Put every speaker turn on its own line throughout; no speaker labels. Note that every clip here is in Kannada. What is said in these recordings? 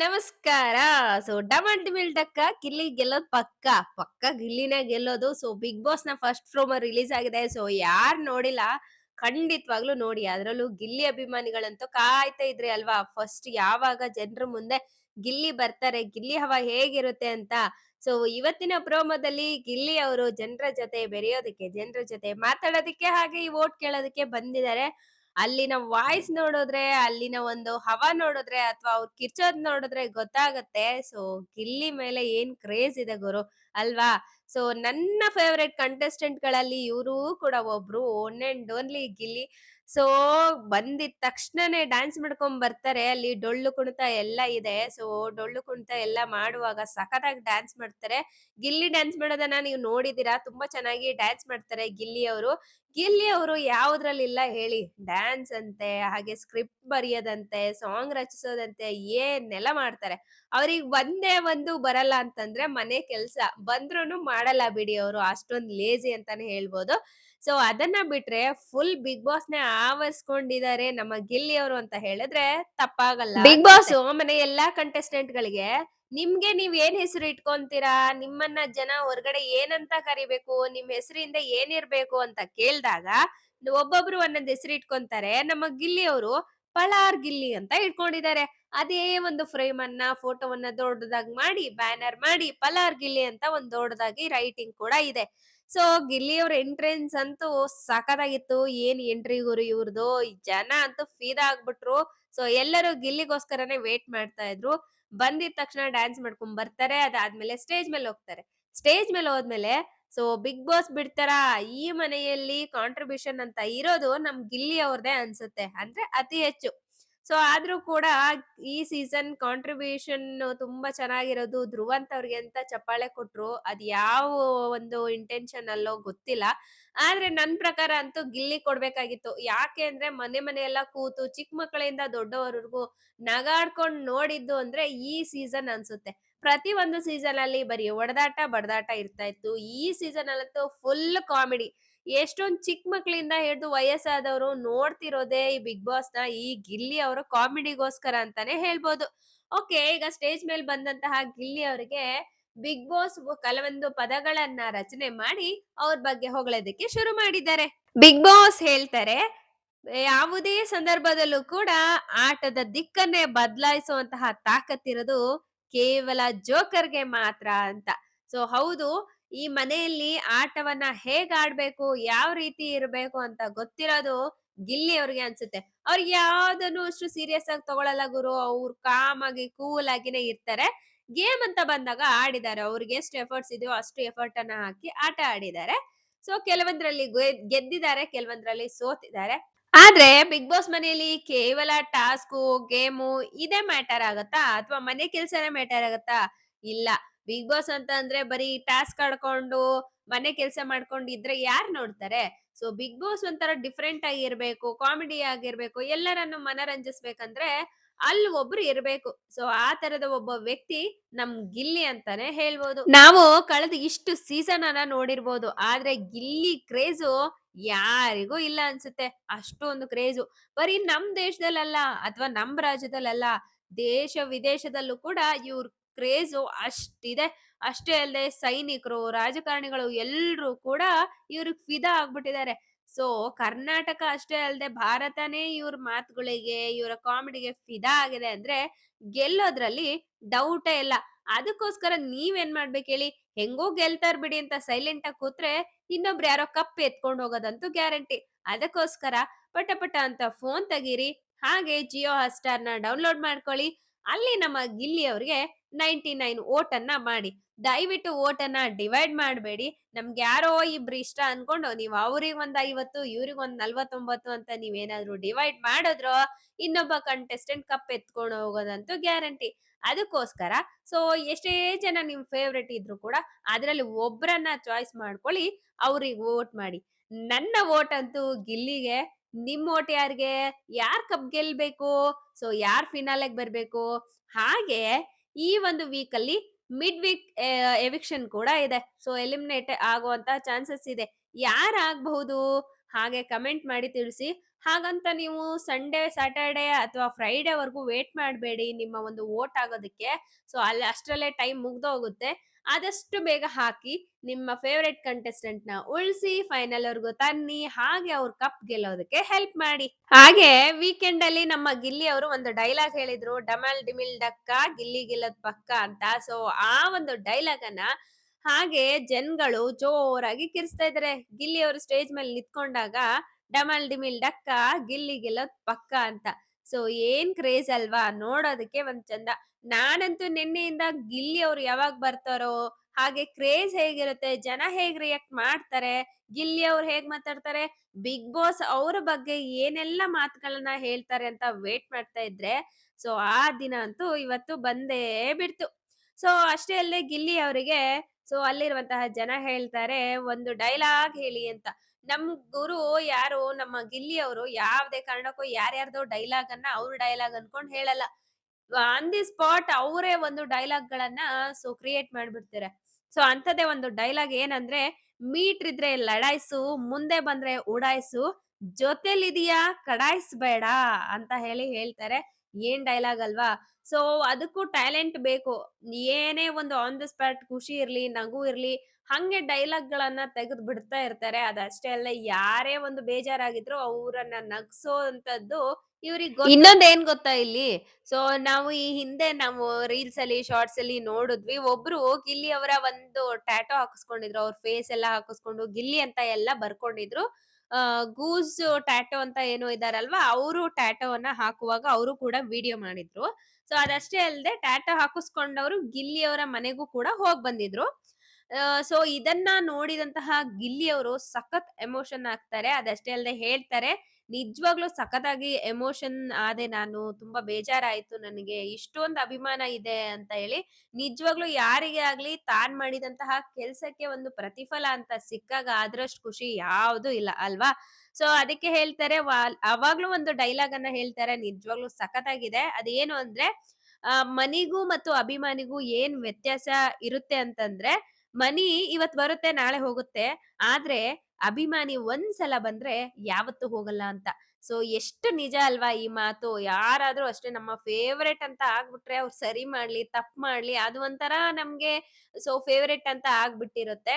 ನಮಸ್ಕಾರ. ಸೊ ಡಮಂಡ್ ಮಿಲ್ಡಕ್ಕ ಗಿಲ್ಲಿ ಗೆಲ್ಲೋದು ಪಕ್ಕ. ಪಕ್ಕ ಗಿಲ್ಲಿನ ಗೆಲ್ಲೋದು. ಸೊ ಬಿಗ್ ಬಾಸ್ನ ಫಸ್ಟ್ ಪ್ರೋಮೋ ರಿಲೀಸ್ ಆಗಿದೆ. ಸೊ ಯಾರು ನೋಡಿಲ್ಲ ಖಂಡಿತವಾಗ್ಲೂ ನೋಡಿ. ಅದ್ರಲ್ಲೂ ಗಿಲ್ಲಿ ಅಭಿಮಾನಿಗಳಂತೂ ಕಾಯ್ತಾ ಇದ್ರಿ ಅಲ್ವಾ? ಫಸ್ಟ್ ಯಾವಾಗ ಜನರ ಮುಂದೆ ಗಿಲ್ಲಿ ಬರ್ತಾರೆ, ಗಿಲ್ಲಿ ಹವಾ ಹೇಗಿರುತ್ತೆ ಅಂತ. ಸೊ ಇವತ್ತಿನ ಪ್ರೋಮೋದಲ್ಲಿ ಗಿಲ್ಲಿ ಅವರು ಜನರ ಜೊತೆ ಬೆರೆಯೋದಕ್ಕೆ, ಜನರ ಜೊತೆ ಮಾತಾಡೋದಕ್ಕೆ ಹಾಗೆ ಈ ವೋಟ್ ಕೇಳೋದಕ್ಕೆ ಬಂದಿದ್ದಾರೆ. ಅಲ್ಲಿನ ವಾಯ್ಸ್ ನೋಡಿದ್ರೆ, ಅಲ್ಲಿನ ಒಂದು ಹವಾ ನೋಡಿದ್ರೆ ಅಥವಾ ಅವ್ರು ಕಿರ್ಚೋದ್ ನೋಡಿದ್ರೆ ಗೊತ್ತಾಗತ್ತೆ. ಸೊ ಗಿಲ್ಲಿ ಮೇಲೆ ಏನ್ ಕ್ರೇಜ್ ಇದೆ ಗುರು ಅಲ್ವಾ? ಸೊ ನನ್ನ ಫೇವ್ರೆಟ್ ಕಂಟೆಸ್ಟೆಂಟ್ಗಳಲ್ಲಿ ಇವರು ಕೂಡ ಒಬ್ರು one and only Gilli. So ಬಂದಿದ ತಕ್ಷಣನೇ ಡ್ಯಾನ್ಸ್ ಮಾಡ್ಕೊಂಡ್ ಬರ್ತಾರೆ. ಅಲ್ಲಿ ಡೊಳ್ಳು ಕುಣಿತ ಎಲ್ಲ ಇದೆ. ಸೊ ಡೊಳ್ಳು ಕುಣಿತ ಎಲ್ಲ ಮಾಡುವಾಗ ಸಖತ್ತಾಗಿ ಡ್ಯಾನ್ಸ್ ಮಾಡ್ತಾರೆ. ಗಿಲ್ಲಿ ಡ್ಯಾನ್ಸ್ ಮಾಡೋದನ್ನ ನೀವು ನೋಡಿದೀರಾ. ತುಂಬಾ ಚೆನ್ನಾಗಿ ಡ್ಯಾನ್ಸ್ ಮಾಡ್ತಾರೆ ಗಿಲ್ಲಿ ಅವರು. ಗಿಲ್ಲಿ ಅವರು ಯಾವುದ್ರಲ್ಲಿಲ್ಲ ಹೇಳಿ. ಡ್ಯಾನ್ಸ್ ಅಂತೆ, ಹಾಗೆ ಸ್ಕ್ರಿಪ್ಟ್ ಬರೆಯೋದಂತೆ ಸಾಂಗ್ ರಚಿಸೋದಂತೆ ಏನೆಲ್ಲ ಮಾಡ್ತಾರೆ. ಅವ್ರಿಗೆ ಒಂದೇ ಒಂದು ಬರಲ್ಲ ಅಂತಂದ್ರೆ ಮನೆ ಕೆಲ್ಸ. ಬಂದ್ರೂನು ಮಾಡಲ್ಲ ಬಿಡಿ ಅವರು ಅಷ್ಟೊಂದು ಲೇಜಿ ಅಂತಾನೆ ಹೇಳ್ಬೋದು. ಸೊ ಅದನ್ನ ಬಿಟ್ರೆ ಫುಲ್ ಬಿಗ್ ಬಾಸ್ ನೇ ಆವರಿಸ್ಕೊಂಡಿದ್ದಾರೆ ನಮ್ಮ ಗಿಲ್ಲಿ ಅವರು ಅಂತ ಹೇಳಿದ್ರೆ ತಪ್ಪಾಗಲ್ಲ. ಬಿಗ್ ಬಾಸ್ ಮನೆ ಎಲ್ಲಾ ಕಂಟೆಸ್ಟೆಂಟ್‌ಗಳಿಗೆ ನಿಮ್ಗೆ ನೀವ್ ಏನ್ ಹೆಸರು ಇಟ್ಕೊಂತೀರಾ? ನಿಮ್ಮನ್ನ ಜನ ಹೊರಗಡೆ ಏನಂತ ಕರಿಬೇಕು? ನಿಮ್ ಹೆಸರಿಂದ ಏನಿರ್ಬೇಕು ಅಂತ ಕೇಳ್ದಾಗ ಒಬ್ಬೊಬ್ರು ಒಂದೊಂದ್ ಹೆಸರು ಇಟ್ಕೊಂತಾರೆ. ನಮ್ಮ ಗಿಲ್ಲಿ ಅವರು ಪಳಾರ್ ಗಿಲ್ಲಿ ಅಂತ ಇಟ್ಕೊಂಡಿದ್ದಾರೆ. ಅದೇ ಒಂದು ಫ್ರೇಮ್ ಅನ್ನ ಫೋಟೋವನ್ನ ದೊಡ್ಡದಾಗಿ ಮಾಡಿ, ಬ್ಯಾನರ್ ಮಾಡಿ ಪಲಾರ್ ಗಿಲ್ಲಿ ಅಂತ ಒಂದ್ ದೊಡ್ಡದಾಗಿ ರೈಟಿಂಗ್ ಕೂಡ ಇದೆ. ಸೊ, ಗಿಲ್ಲಿ ಅವ್ರ ಎಂಟ್ರೆನ್ಸ್ ಅಂತೂ ಸಖತ್ತಾಗಿತ್ತು. ಏನ್ ಎಂಟ್ರಿ ಗುರು ಇವ್ರದು. ಜನ ಅಂತೂ ಫೀದಾ ಆಗ್ಬಿಟ್ರು. ಸೊ, ಎಲ್ಲರೂ ಗಿಲ್ಲಿಗೋಸ್ಕರನೇ ವೇಟ್ ಮಾಡ್ತಾ ಇದ್ರು. ಬಂದಿದ್ ತಕ್ಷಣ ಡ್ಯಾನ್ಸ್ ಮಾಡ್ಕೊಂಡ್ ಬರ್ತಾರೆ. ಅದಾದ್ಮೇಲೆ ಸ್ಟೇಜ್ ಮೇಲೆ ಹೋಗ್ತಾರೆ. ಸ್ಟೇಜ್ ಮೇಲೆ ಹೋದ್ಮೇಲೆ ಸೊ ಬಿಗ್ ಬಾಸ್ ಬಿಡ್ತಾರಾ? ಈ ಮನೆಯಲ್ಲಿ ಕಾಂಟ್ರಿಬ್ಯೂಷನ್ ಅಂತ ಇರೋದು ನಮ್ ಗಿಲ್ಲಿ ಅವ್ರದೇ ಅನ್ಸುತ್ತೆ. ಅಂದ್ರೆ ಅತಿ ಹೆಚ್ಚು. ಸೊ ಆದ್ರೂ ಕೂಡ ಈ ಸೀಸನ್ ಕಾಂಟ್ರಿಬ್ಯೂಷನ್ ತುಂಬಾ ಚೆನ್ನಾಗಿರೋದು ಧ್ರುವಂತ ಅವ್ರಿಗೆ ಅಂತ ಚಪ್ಪಾಳೆ ಕೊಟ್ರು. ಅದ್ ಯಾವ ಒಂದು ಇಂಟೆನ್ಷನ್ ಅಲ್ಲೋ ಗೊತ್ತಿಲ್ಲ. ಆದ್ರೆ ನನ್ ಪ್ರಕಾರ ಅಂತೂ ಗಿಲ್ಲಿ ಕೊಡ್ಬೇಕಾಗಿತ್ತು. ಯಾಕೆ ಅಂದ್ರೆ ಮನೆ ಮನೆ ಎಲ್ಲ ಕೂತು ಚಿಕ್ಕ ಮಕ್ಕಳಿಂದ ದೊಡ್ಡವರೆಗೂ ನಗಾಡ್ಕೊಂಡ್ ನೋಡಿದ್ದು ಅಂದ್ರೆ ಈ ಸೀಸನ್ ಅನ್ಸುತ್ತೆ. ಪ್ರತಿ ಒಂದು ಸೀಸನ್ ಅಲ್ಲಿ ಬರೀ ಒಡದಾಟ, ಬಡದಾಟ ಇರ್ತಾ ಇತ್ತು. ಈ ಸೀಸನ್ ಅಲ್ಲಂತೂ ಫುಲ್ ಕಾಮಿಡಿ. ಎಷ್ಟೊಂದ್ ಚಿಕ್ಕ ಮಕ್ಳಿಂದ ಹಿಡಿದು ವಯಸ್ಸಾದವರು ನೋಡ್ತಿರೋದೇ ಈ ಬಿಗ್ ಬಾಸ್ನ ಈ ಗಿಲ್ಲಿ ಅವರ ಕಾಮಿಡಿಗೋಸ್ಕರ ಅಂತಾನೆ ಹೇಳ್ಬೋದು. ಓಕೆ, ಈಗ ಸ್ಟೇಜ್ ಮೇಲೆ ಬಂದಂತಹ ಗಿಲ್ಲಿ ಅವರಿಗೆ ಬಿಗ್ ಬಾಸ್ ಕೆಲವೊಂದು ಪದಗಳನ್ನ ರಚನೆ ಮಾಡಿ ಅವ್ರ ಬಗ್ಗೆ ಹೊಗಳೋದಕ್ಕೆ ಶುರು ಮಾಡಿದ್ದಾರೆ. ಬಿಗ್ ಬಾಸ್ ಹೇಳ್ತಾರೆ, ಯಾವುದೇ ಸಂದರ್ಭದಲ್ಲೂ ಕೂಡ ಆಟದ ದಿಕ್ಕನ್ನೇ ಬದಲಾಯಿಸುವಂತಹ ತಾಕತ್ತಿರೋದು ಕೇವಲ ಜೋಕರ್‌ಗೆ ಮಾತ್ರ ಅಂತ. ಸೊ ಹೌದು ಈ ಮನೆಯಲ್ಲಿ ಆಟವನ್ನ ಹೇಗ್ ಆಡ್ಬೇಕು, ಯಾವ ರೀತಿ ಇರ್ಬೇಕು ಅಂತ ಗೊತ್ತಿರೋದು ಗಿಲ್ಲಿ ಅವ್ರಿಗೆ ಅನ್ಸುತ್ತೆ. ಅವ್ರಿಗೆ ಯಾವ್ದನ್ನು ಅಷ್ಟು ಸೀರಿಯಸ್ ಆಗಿ ತಗೊಳಲ್ಲ ಗುರು. ಅವ್ರು ಕಾಮ್ ಆಗಿ, ಕೂಲ್ ಆಗಿನೇ ಇರ್ತಾರೆ. ಗೇಮ್ ಅಂತ ಬಂದಾಗ ಆಡಿದ್ದಾರೆ. ಅವ್ರಿಗೆ ಎಷ್ಟು ಎಫರ್ಟ್ಸ್ ಇದೆಯೋ ಅಷ್ಟು ಎಫರ್ಟ್ ಅನ್ನ ಹಾಕಿ ಆಟ ಆಡಿದ್ದಾರೆ. ಸೊ ಕೆಲವೊಂದ್ರಲ್ಲಿ ಗೆದ್ದಿದ್ದಾರೆ, ಕೆಲವೊಂದ್ರಲ್ಲಿ ಸೋತಿದ್ದಾರೆ. ಆದ್ರೆ ಬಿಗ್ ಬಾಸ್ ಮನೆಯಲ್ಲಿ ಕೇವಲ ಟಾಸ್ಕು, ಗೇಮು ಇದೇ ಮ್ಯಾಟರ್ ಆಗತ್ತಾ? ಅಥವಾ ಮನೆ ಕೆಲ್ಸನೇ ಮ್ಯಾಟರ್ ಆಗತ್ತಾ? ಇಲ್ಲ. ಬಿಗ್ ಬಾಸ್ ಅಂತ ಅಂದ್ರೆ ಬರೀ ಟಾಸ್ಕ್ ಆಡ್ಕೊಂಡು, ಮನೆ ಕೆಲಸ ಮಾಡ್ಕೊಂಡು ಇದ್ರೆ ಯಾರ್ ನೋಡ್ತಾರೆ? ಸೊ ಬಿಗ್ ಬಾಸ್ ಒಂಥರ ಡಿಫ್ರೆಂಟ್ ಆಗಿರ್ಬೇಕು, ಕಾಮಿಡಿ ಆಗಿರ್ಬೇಕು, ಎಲ್ಲರನ್ನು ಮನರಂಜಿಸ್ಬೇಕಂದ್ರೆ ಅಲ್ಲಿ ಒಬ್ರು ಇರ್ಬೇಕು. ಸೊ ಆ ತರದ ಒಬ್ಬ ವ್ಯಕ್ತಿ ನಮ್ ಗಿಲ್ಲಿ ಅಂತಾನೆ ಹೇಳ್ಬೋದು. ನಾವು ಕಳೆದ ಇಷ್ಟು ಸೀಸನ್ ಅನ್ನ ನೋಡಿರ್ಬೋದು. ಆದ್ರೆ ಗಿಲ್ಲಿ ಕ್ರೇಜು ಯಾರಿಗೂ ಇಲ್ಲ ಅನ್ಸುತ್ತೆ. ಅಷ್ಟೊಂದು ಕ್ರೇಜು. ಬರೀ ನಮ್ ದೇಶದಲ್ಲಲ್ಲ ಅಥವಾ ನಮ್ ರಾಜ್ಯದಲ್ಲಲ್ಲ, ದೇಶ ವಿದೇಶದಲ್ಲೂ ಕೂಡ ಇವ್ರ ಕ್ರೇಜು ಅಷ್ಟಿದೆ. ಅಷ್ಟೇ ಅಲ್ಲದೆ ಸೈನಿಕರು, ರಾಜಕಾರಣಿಗಳು ಎಲ್ಲರೂ ಕೂಡ ಇವ್ರಿಗೆ ಫಿದಾ ಆಗ್ಬಿಟ್ಟಿದ್ದಾರೆ. ಸೊ ಕರ್ನಾಟಕ ಅಷ್ಟೇ ಅಲ್ಲದೆ ಭಾರತನೇ ಇವ್ರ ಮಾತುಗಳಿಗೆ, ಇವರ ಕಾಮಿಡಿಗೆ ಫಿದಾ ಆಗಿದೆ ಅಂದ್ರೆ ಗೆಲ್ಲೋದ್ರಲ್ಲಿ ಡೌಟೇ ಇಲ್ಲ. ಅದಕ್ಕೋಸ್ಕರ ನೀವೇನ್ ಮಾಡ್ಬೇಕು ಹೇಳಿ? ಹೆಂಗೋ ಗೆಲ್ತಾರ್ ಬಿಡಿ ಅಂತ ಸೈಲೆಂಟ್ ಆಗಿ ಕೂತ್ರೆ ಇನ್ನೊಬ್ರು ಯಾರೋ ಕಪ್ ಎತ್ಕೊಂಡು ಹೋಗೋದಂತೂ ಗ್ಯಾರಂಟಿ. ಅದಕ್ಕೋಸ್ಕರ ಪಟ ಪಟ ಅಂತ ಫೋನ್ ತೆಗೀರಿ. ಹಾಗೆ ಜಿಯೋ ನ ಡೌನ್‌ಲೋಡ್ ಮಾಡ್ಕೊಳ್ಳಿ. ಅಲ್ಲಿ ನಮ್ಮ ಗಿಲ್ಲಿ ಅವ್ರಿಗೆ 99 ನೈನ್ ಅನ್ನ ಮಾಡಿ. ದಯವಿಟ್ಟು ಓಟ್ ಅನ್ನ ಡಿವೈಡ್ ಮಾಡಬೇಡಿ ನಮ್ಗೆ ಯಾರೋ ಇಬ್ರು ಇಷ್ಟ ಅನ್ಕೊಂಡು ನೀವು ಅವ್ರಿಗೆ ಒಂದ್ 50 ಇವ್ರಿಗ್ ಒಂದ್ 49 ಅಂತ ನೀವೇನಾದ್ರೂ ಡಿವೈಡ್ ಮಾಡಿದ್ರೋ ಇನ್ನೊಬ್ಬ ಕಂಟೆಸ್ಟೆಂಟ್ ಕಪ್ ಎತ್ಕೊಂಡು ಹೋಗೋದಂತೂ ಗ್ಯಾರಂಟಿ. ಅದಕ್ಕೋಸ್ಕರ ಸೊ, ಎಷ್ಟೇ ಜನ ನಿಮ್ ಫೇವ್ರೆಟ್ ಇದ್ರು ಕೂಡ ಅದ್ರಲ್ಲಿ ಒಬ್ರನ್ನ ಚಾಯ್ಸ್ ಮಾಡ್ಕೊಳ್ಳಿ. ಅವ್ರಿಗೆ ವೋಟ್ ಮಾಡಿ. ನನ್ನ ವೋಟ್ ಅಂತೂ ಗಿಲ್ಲಿಗೆ. ನಿಮ್ ಓಟ್ ಯಾರಿಗೆ ಯಾರ್ ಕಪ್ ಗೆಲ್ಬೇಕು? ಸೊ, ಯಾರ್ ಫಿನಾಲೆಗ್ ಬರ್ಬೇಕು? ಹಾಗೆ ಈ ಒಂದು ವೀಕ್ ಅಲ್ಲಿ ಮಿಡ್ ವೀಕ್ ಎವಿಕ್ಷನ್ ಕೂಡ ಇದೆ. ಸೊ ಎಲಿಮಿನೇಟ್ ಆಗುವಂತಹ ಚಾನ್ಸಸ್ ಇದೆ. ಯಾರಾಗಬಹುದು? ಹಾಗೆ ಕಮೆಂಟ್ ಮಾಡಿ ತಿಳಿಸಿ. ಹಾಗಂತ ನೀವು ಸಂಡೇ, ಸ್ಯಾಟರ್ಡೆ ಅಥವಾ ಫ್ರೈಡೇವರೆಗೂ ವೇಟ್ ಮಾಡಬೇಡಿ ನಿಮ್ಮ ಒಂದು ವೋಟ್ ಆಗೋದಕ್ಕೆ. ಸೊ ಅಲ್ಲಿ ಅಷ್ಟರಲ್ಲೇ ಟೈಮ್ ಮುಗ್ದೋಗುತ್ತೆ. ಆದಷ್ಟು ಬೇಗ ಹಾಕಿ. ನಿಮ್ಮ ಫೇವರೇಟ್ ಕಂಟೆಸ್ಟೆಂಟ್‌ನ ಉಳಿಸಿ ಫೈನಲ್ ಫೈನಲ್‌ವರೆಗೂ ತನ್ನಿ. ಹಾಗೆ ಅವ್ರ ಕಪ್ ಗೆಲ್ಲೋದಕ್ಕೆ ಹೆಲ್ಪ್ ಮಾಡಿ. ಹಾಗೆ ವೀಕೆಂಡ್ ಅಲ್ಲಿ ನಮ್ಮ ಗಿಲ್ಲಿ ಅವರು ಒಂದು ಡೈಲಾಗ್ ಹೇಳಿದ್ರು. ಡಮಲ್ ಡಿಮಿಲ್ ಡಕ್ಕ, ಗಿಲ್ಲಿ ಗೆಲ್ಲೋದ್ ಪಕ್ಕ ಅಂತ. ಸೊ ಆ ಒಂದು ಡೈಲಾಗ್ ಅನ್ನ ಹಾಗೆ ಜನಗಳು ಜೋರಾಗಿ ಕಿರಿಸ್ತಾ ಇದಾರೆ. ಗಿಲ್ಲಿ ಅವರು ಸ್ಟೇಜ್ ಮೇಲೆ ನಿಂತ್ಕೊಂಡಾಗ, ಡಮಲ್ ಡಿಮಿಲ್ ಡಕ್ಕ, ಗಿಲ್ಲಿ ಗೆಲ್ಲೋದ್ ಪಕ್ಕ ಅಂತ. ಸೊ ಏನ್ ಕ್ರೇಜ್ ಅಲ್ವಾ? ನೋಡೋದಕ್ಕೆ ಒಂದ್ ಚಂದ. ನಾನಂತೂ ನಿನ್ನೆಯಿಂದ ಗಿಲ್ಲಿ ಅವ್ರು ಯಾವಾಗ ಬರ್ತಾರೋ? ಹಾಗೆ ಕ್ರೇಜ್ ಹೇಗಿರುತ್ತೆ? ಜನ ಹೇಗ್ ರಿಯಾಕ್ಟ್ ಮಾಡ್ತಾರೆ? ಗಿಲ್ಲಿ ಅವ್ರು ಹೇಗ್ ಮಾತಾಡ್ತಾರೆ? ಬಿಗ್ ಬಾಸ್ ಅವ್ರ ಬಗ್ಗೆ ಏನೆಲ್ಲ ಮಾತುಗಳನ್ನ ಹೇಳ್ತಾರೆ ಅಂತ ವೇಟ್ ಮಾಡ್ತಾ ಇದ್ರೆ, ಸೊ ಆ ದಿನ ಅಂತೂ ಇವತ್ತು ಬಂದೇ ಬಿಡ್ತು. ಸೊ ಅಷ್ಟೇ ಅಲ್ಲೇ ಗಿಲ್ಲಿ ಅವರಿಗೆ ಸೊ ಅಲ್ಲಿರುವಂತಹ ಜನ ಹೇಳ್ತಾರೆ ಒಂದು ಡೈಲಾಗ್ ಹೇಳಿ ಅಂತ. ನಮ್ ಗುರು ಯಾರು ನಮ್ಮ ಗಿಲ್ಲಿ ಅವರು ಯಾವ್ದೇ ಕಾರಣಕ್ಕೂ ಯಾರ್ಯಾರ್ದೋ ಡೈಲಾಗ್ ಅನ್ನ ಅವ್ರ ಡೈಲಾಗ್ ಅನ್ಕೊಂಡ್ ಹೇಳಲ್ಲ. ಆನ್ ದಿ ಸ್ಪಾಟ್ ಅವರೇ ಒಂದು ಡೈಲಾಗ್ ಗಳನ್ನ ಸೊ ಕ್ರಿಯೇಟ್ ಮಾಡ್ಬಿಡ್ತಾರೆ. ಸೊ ಅಂಥದ್ದೇ ಒಂದು ಡೈಲಾಗ್ ಏನಂದ್ರೆ, ಮೀಟ್ ಇದ್ರೆ ಲಡಾಯ್ಸು, ಮುಂದೆ ಬಂದ್ರೆ ಉಡಾಯ್ಸು, ಜೊತೆಲಿದೀಯಾ ಕಡಾಯಿಸ್ಬೇಡ ಅಂತ ಹೇಳಿ ಹೇಳ್ತಾರೆ. ಏನ್ ಡೈಲಾಗ್ ಅಲ್ವಾ? ಸೊ ಅದಕ್ಕೂ ಟ್ಯಾಲೆಂಟ್ ಬೇಕು. ಏನೇ ಒಂದು ಆನ್ ದ ಸ್ಪಾಟ್ ಖುಷಿ ಇರ್ಲಿ, ನಗು ಇರ್ಲಿ, ಹಂಗೆ ಡೈಲಾಗ್‌ಗಳನ್ನ ತೆಗೆದು ಬಿಡ್ತಾ ಇರ್ತಾರೆ. ಅದಷ್ಟೇ ಅಲ್ಲ ಯಾರೇ ಒಂದು ಬೇಜಾರಾಗಿದ್ರು ಅವರನ್ನ ನಗ್ಸೋ ಅಂತದ್ದು ಇವ್ರಿಗೆ ಇನ್ನೊಂದ್ ಏನ್ ಗೊತ್ತಾ ಇಲ್ಲಿ? ಸೊ ನಾವು ಈ ಹಿಂದೆ ನಾವು ರೀಲ್ಸ್ ಅಲ್ಲಿ, ಶಾರ್ಟ್ಸ್ ಅಲ್ಲಿ ನೋಡಿದ್ವಿ. ಒಬ್ರು ಗಿಲ್ಲಿ ಅವರ ಒಂದು ಟ್ಯಾಟೋ ಹಾಕಿಸ್ಕೊಂಡಿದ್ರು. ಅವ್ರ ಫೇಸ್ ಎಲ್ಲ ಹಾಕಿಸ್ಕೊಂಡು ಗಿಲ್ಲಿ ಅಂತ ಎಲ್ಲ ಬರ್ಕೊಂಡಿದ್ರು. ಗೂಸ್, ಟ್ಯಾಟೂ ಅಂತ ಏನೋ ಇದಾರಲ್ವಾ? ಅವರು ಟ್ಯಾಟೂವನ್ನ ಹಾಕುವಾಗ ಅವರು ಕೂಡ ವಿಡಿಯೋ ಮಾಡಿದ್ರು. ಸೊ, ಅದಷ್ಟೇ ಅಲ್ಲದೆ ಟ್ಯಾಟೂ ಹಾಕಿಸ್ಕೊಂಡವರು ಗಿಲ್ಲಿ ಅವರ ಮನೆಗೂ ಕೂಡ ಹೋಗ್ ಬಂದಿದ್ರು. ಸೊ ಇದನ್ನ ನೋಡಿದಂತಹ ಗಿಲ್ಲಿ ಅವರು ಸಖತ್ ಎಮೋಷನ್ ಆಗ್ತಾರೆ. ಅದಷ್ಟೇ ಅಲ್ಲದೆ ಹೇಳ್ತಾರೆ, ನಿಜವಾಗ್ಲೂ ಸಖತ್ತಾಗಿ ಎಮೋಷನ್ ಆದೆ ನಾನು. ತುಂಬಾ ಬೇಜಾರಾಯ್ತು ನನಗೆ. ಇಷ್ಟೊಂದು ಅಭಿಮಾನ ಇದೆ ಅಂತ ಹೇಳಿ. ನಿಜವಾಗ್ಲೂ ಯಾರಿಗೆ ಆಗ್ಲಿ ತಾನ್ ಮಾಡಿದಂತಹ ಕೆಲ್ಸಕ್ಕೆ ಒಂದು ಪ್ರತಿಫಲ ಅಂತ ಸಿಕ್ಕಾಗ ಆದ್ರಷ್ಟು ಖುಷಿ ಯಾವ್ದು ಇಲ್ಲ ಅಲ್ವಾ? ಸೊ ಅದಕ್ಕೆ ಹೇಳ್ತಾರೆ ಅವಾಗ್ಲೂ ಒಂದು ಡೈಲಾಗ್ ಅನ್ನ ಹೇಳ್ತಾರೆ ನಿಜವಾಗ್ಲೂ ಸಖತ್ತಾಗಿದೆ. ಅದೇನು ಅಂದ್ರೆ ಮನಿಗೂ ಮತ್ತು ಅಭಿಮಾನಿಗೂ ಏನ್ ವ್ಯತ್ಯಾಸ ಇರುತ್ತೆ ಅಂತಂದ್ರೆ, ಮನಿ ಇವತ್ ಬರುತ್ತೆ ನಾಳೆ ಹೋಗುತ್ತೆ. ಆದ್ರೆ ಅಭಿಮಾನಿ ಒಂದ್ಸಲ ಬಂದ್ರೆ ಯಾವತ್ತು ಹೋಗಲ್ಲ ಅಂತ. ಸೊ ಎಷ್ಟು ನಿಜ ಅಲ್ವಾ ಈ ಮಾತು? ಯಾರಾದ್ರೂ ಅಷ್ಟೇ ನಮ್ಮ ಫೇವ್ರೇಟ್ ಅಂತ ಆಗ್ಬಿಟ್ರೆ ಅವ್ರು ಸರಿ ಮಾಡ್ಲಿ, ತಪ್ಪು ಮಾಡ್ಲಿ ಅದು ಒಂಥರ ನಮ್ಗೆ ಸೊ ಫೇವ್ರೇಟ್ ಅಂತ ಆಗ್ಬಿಟ್ಟಿರುತ್ತೆ.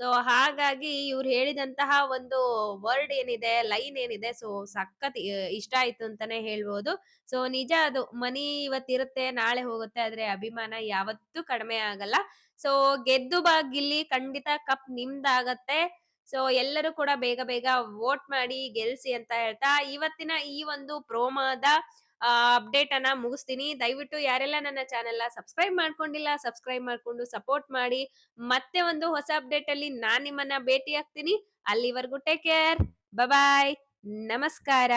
ಸೊ ಹಾಗಾಗಿ ಇವ್ರು ಹೇಳಿದಂತಹ ಒಂದು ವರ್ಡ್ ಏನಿದೆ, ಲೈನ್ ಏನಿದೆ ಸೊ ಸಖತ್ ಇಷ್ಟ ಆಯ್ತು ಅಂತಾನೆ ಹೇಳ್ಬೋದು. ಸೊ ನಿಜ ಅದು. ಮನಿ ಇವತ್ತಿರುತ್ತೆ, ನಾಳೆ ಹೋಗುತ್ತೆ. ಆದ್ರೆ ಅಭಿಮಾನ ಯಾವತ್ತೂ ಕಡಿಮೆ ಆಗಲ್ಲ. ಸೊ ಗೆದ್ದು ಬಾ ಗಿಲ್ಲಿ ಖಂಡಿತ ಕಪ್ ನಿಮ್ದಾಗತ್ತೆ. ಸೊ ಎಲ್ಲರೂ ಕೂಡ ಬೇಗ ಬೇಗ ವೋಟ್ ಮಾಡಿ ಗೆಲ್ಸಿ ಅಂತ ಹೇಳ್ತಾ, ಇವತ್ತಿನ ಈ ಒಂದು ಪ್ರೋಮೋದ ಅಪ್ಡೇಟ್ ಅನ್ನ ಮುಗಿಸ್ತೀನಿ. ದಯವಿಟ್ಟು ಯಾರೆಲ್ಲ ನನ್ನ ಚಾನೆಲ್‌ನ ಸಬ್ಸ್ಕ್ರೈಬ್ ಮಾಡ್ಕೊಂಡಿಲ್ಲ, ಸಬ್ಸ್ಕ್ರೈಬ್ ಮಾಡ್ಕೊಂಡು ಸಪೋರ್ಟ್ ಮಾಡಿ. ಮತ್ತೆ ಒಂದು ಹೊಸ ಅಪ್ಡೇಟ್ ಅಲ್ಲಿ ನಾನ್ ನಿಮ್ಮನ್ನ ಭೇಟಿ ಆಗ್ತೀನಿ. ಅಲ್ಲಿವರೆಗೂ ಟೇಕ್ ಕೇರ್. ಬಾಯ್. ನಮಸ್ಕಾರ.